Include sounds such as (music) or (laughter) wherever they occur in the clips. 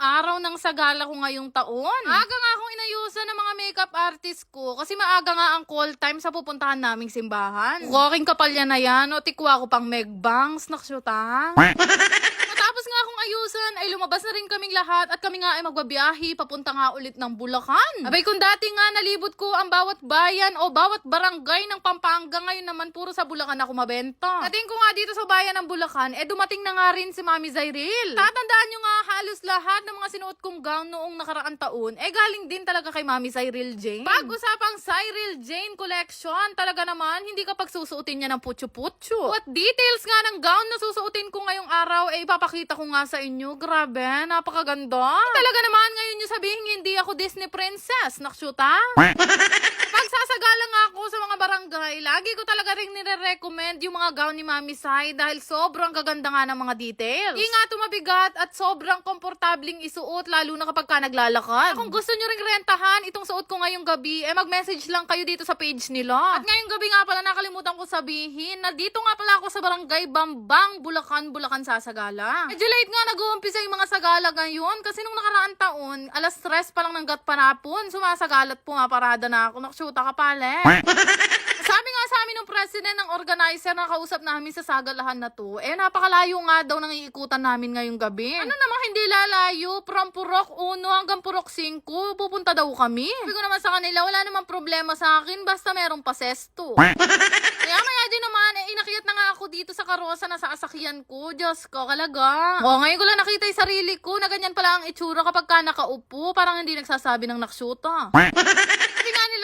araw ng sagala ko ngayong taon. Aga nga akong inayusan ng mga makeup artist ko kasi maaga nga ang call time sa pupuntahan naming simbahan. Walking kapal yan na yan o tikwa ko pang megbangs. Naksyuta. (laughs) Matapos nga akong ayusan, ay lumabas na rin kaming lahat at kami nga ay magbabiyahe papunta nga ulit ng Bulacan. Abay kung dati nga nalibot ko ang bawat bayan o bawat barangay ng Pampanga, ngayon naman puro sa Bulacan ako mabenta. Dating ko nga dito sa bayan ng Bulacan, eh dumating na nga rin si Mami Zairil. Tatandaan nyo nga halos lahat ng mga sinuot kong gown noong nakaraang taon, eh galing din talaga kay Mami Cyril Jane. Pag-usapang Cyril Jane Collection, talaga naman, hindi ka pagsusuotin niya ng putyo-putyo. What details nga ng gown na susuotin ko ngayong araw, eh ipapakita ko nga sa inyo. Grabe, napakaganda. Talaga naman, ngayon nyo sabihin hindi ako Disney princess. Nakshuta? (laughs) Pagsasagala nga ako sa mga barangay, lagi ko talaga rin nire-recommend yung mga gown ni Mami Sai dahil sobrang gaganda nga ng mga details. Hindi nga tumabigat at sobrang komportabling isuot lalo na kapag ka naglalakad. Kung gusto nyo ring rentahan itong suot ko ngayong gabi, eh mag-message lang kayo dito sa page nila. At ngayong gabi nga pala nakalimutan ko sabihin na dito nga pala ako sa barangay Bambang, Bulacan, Bulacan Sasagala. Medyo late nga nag-uumpisa yung mga sagala ngayon kasi nung nakaraang taon, alas stress pa lang ng gat panapon, sumasagalat po nga parada na ako, nakshuta ka pala. (laughs) Sabi nga sa amin ng president ng organizer na kausap namin sa sagalahan na to, eh napakalayo nga daw nang iikutan namin ngayong gabi. Ano namang hindi lalayo? From Purok 1 hanggang Purok 5, pupunta daw kami. Sabi ko naman sa kanila, wala namang problema sa akin, basta merong pasesto. (laughs) Kaya maya din naman, eh, inakyat na nga ako dito sa karosa na sa asakyan ko. Diyos ko, kalaga. O, ngayon ko lang nakita yung sarili ko na ganyan pala ang itsura kapag ka nakaupo. Parang hindi nagsasabi ng naksyuta. (laughs)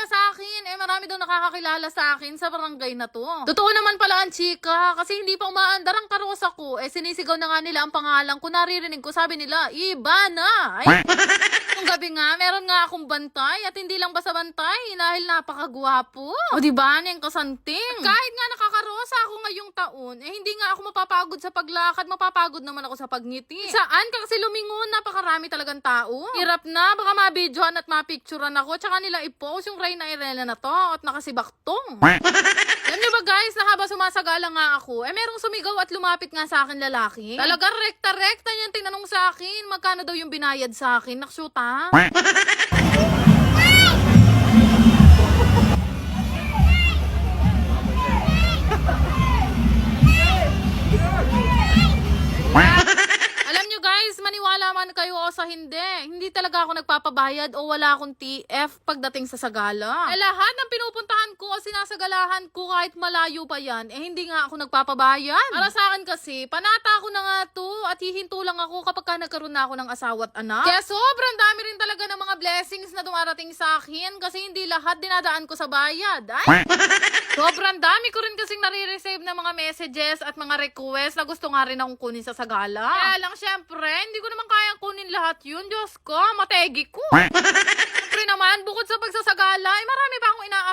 Sa akin, eh marami daw nakakakilala sa akin sa barangay na to. Totoo naman pala ang chika, kasi hindi pa umaandar ang karosa ko. Eh sinisigaw na nga nila ang pangalan ko, naririnig ko, sabi nila, iba na. Ay, (laughs) Nung gabi nga, meron nga akong bantay at hindi lang basta bantay dahil napakagwapo. O di ba, niyang kasanting. At kahit nga nakakarosa ako ngayong taon, eh hindi nga ako mapapagod sa paglakad, mapapagod naman ako sa pagngiti. Saan ka kasi lumingon, napakarami talagang tao. Hirap na, baka mabidyohan at mapicturean ako, tsaka nila i-post yung Reyna Irene na to at nakasibaktong. (laughs) Alam niyo ba guys, na habang sumasagala nga ako, eh merong sumigaw at lumapit nga sa akin lalaki. Talaga rekta-rekta niyang tinanong sa akin, magkano daw yung binayad sa akin. Naksyuta. Man kayo o sa hindi. Hindi talaga ako nagpapabayad o wala akong TF pagdating sa sagala. Eh lahat ng pinupuntahan sinasagalahan ko kahit malayo pa yan, eh hindi nga ako nagpapabayad. Para sa akin kasi, panata ko na nga to at hihinto lang ako kapag ka nagkaroon na ako ng asawa at anak. Kaya sobrang dami rin talaga ng mga blessings na dumarating sa akin kasi hindi lahat dinadaan ko sa bayad. Ay, (laughs) Sobrang dami ko rin kasing nare-receive ng mga messages at mga request na gusto nga rin akong kunin sa sagala. Kaya lang syempre, hindi ko naman kayang kunin lahat yun. Diyos ko, mategi ko. (laughs) Siyempre naman, bukod sa pagsasagala, ay marami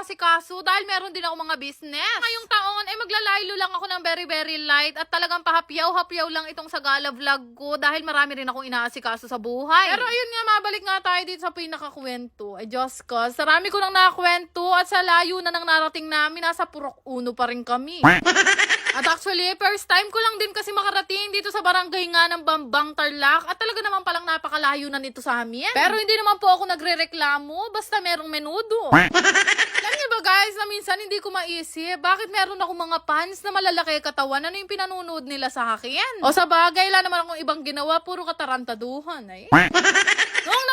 inaasikaso dahil meron din ako mga business. Ngayong taon, ay maglalaylo lang ako ng very very light at talagang pahapyaw-hapyaw lang itong sagala vlog ko dahil marami rin akong inaasikaso sa buhay. Pero ayun nga, mabalik nga tayo dito sa pinakakwento. Ay Diyos ko, sarami ko nang nakakwento at sa layo na nang narating namin, nasa Purok Uno pa rin kami. (laughs) At actually, first time ko lang din kasi makarating dito sa barangay nga ng Bambang Tarlac at talaga naman palang napakalayo na nito sa amin. Pero hindi naman po ako nagre-reklamo basta merong menudo. (laughs) Alam niyo ba guys, na minsan hindi ko maisip, bakit meron ako mga fans na malalaki katawan? Ano yung pinanonood nila sa akin? O sa bagay, wala naman akong ibang ginawa, puro katarantaduhan. Ay. (laughs) Noong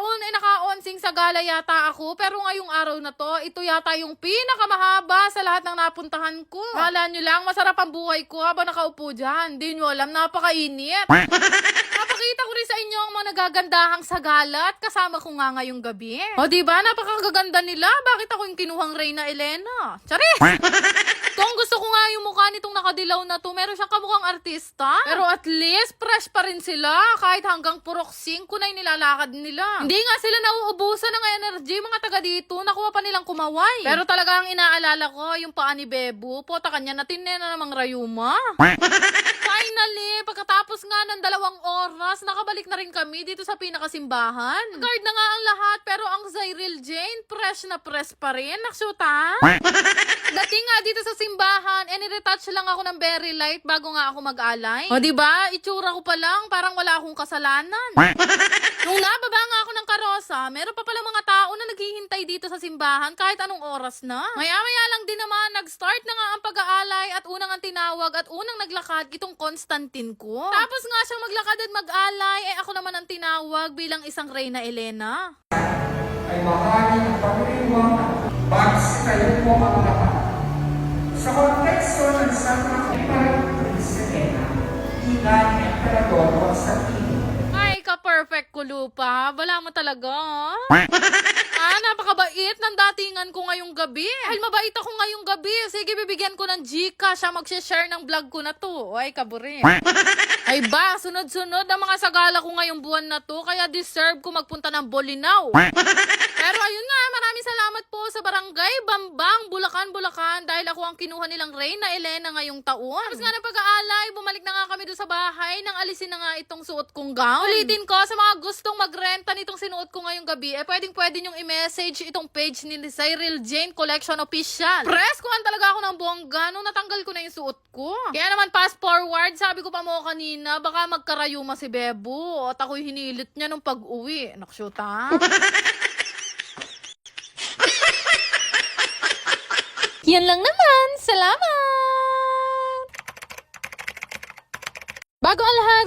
taon, ay naka-onsing sa gala yata ako, pero ngayong araw na to, ito yata yung pinakamahaba sa lahat ng napuntahan ko. Kala nyo lang, masarap ang buhay ko habang nakaupo dyan. Di nyo alam, napakainit. (laughs) Napakita ko rin sa inyo ang mga nagagandahang sa gala at kasama ko nga ngayong gabi. O di ba napakagaganda nila? Bakit ako yung kinuhang Reyna Elena? Charis! (laughs) Kung gusto ko nga yung mukha nitong nakadilaw na to, meron siyang kamukhang artista. Pero at least, fresh pa rin sila. Kahit hanggang purok 5 na yung nilalakad nila. Hindi nga sila nauubusan ng energy, mga taga dito. Nakuha pa nilang kumaway. Pero talagang inaalala ko, yung paa ni Bebo, pota kanya natin na namang rayuma. (laughs) Finally, pagkatapos nga ng dalawang oras, nakabalik na rin kami dito sa pinakasimbahan. Guard na nga ang lahat, pero ang Cyril Jane, fresh na fresh pa rin. Naksuta. (laughs) Dating nga dito sa simbahan, eh niretouch lang ako ng very light bago nga ako mag-alay. O di ba? Itsura ko pa lang, parang wala akong kasalanan. (laughs) Nung nababa nga ako ng karosa, meron pa pala mga tao na naghihintay dito sa simbahan kahit anong oras na. Maya-maya lang din naman, nag-start na nga ang pag-aalay at unang ang tinawag at unang naglakad itong Constantine ko. Tapos nga siyang maglakad at mag-alay, eh ako naman ang tinawag bilang isang Reyna Elena. ay bahagi ng pagdiriwang base kayo po ang lahat. Sa konteksto ng Santa Imperatriz Elena, ina ni Emperador Constantino, Ay, ka-perfect ko lupa. Wala mo talaga. (laughs) ah, napakabait ng datingan ko ngayong gabi. Dahil mabait ako ngayong gabi. Sige, bibigyan ko ng Gcash. Siya mag-share ng vlog ko na to. Ay, kaburi. (laughs) Ay ba, sunod-sunod ang mga sagala ko ngayong buwan na to. Kaya deserve ko magpunta ng Bolinaw. (laughs) Pero ayun nga, maraming salamat po sa barangay Bambang, Bulacan, Bulacan dahil ako ang kinuha nilang Reyna Elena ngayong taon. Tapos nga ng pag-aalay, bumalik na nga kami doon sa bahay nang alisin na nga itong suot kong gown. Ulitin ko sa mga gustong magrenta nitong sinuot ko ngayong gabi, eh pwedeng pwede nyong i-message itong page ni Cyril Jane Collection Official. Press ko talaga ako ng bongga nung natanggal ko na yung suot ko. Kaya naman fast forward, sabi ko pa mo kanina, baka magkarayuma si Bebo at ako'y hinilit niya nung pag-uwi. Nakshuta. (laughs) Yan lang naman. Salamat!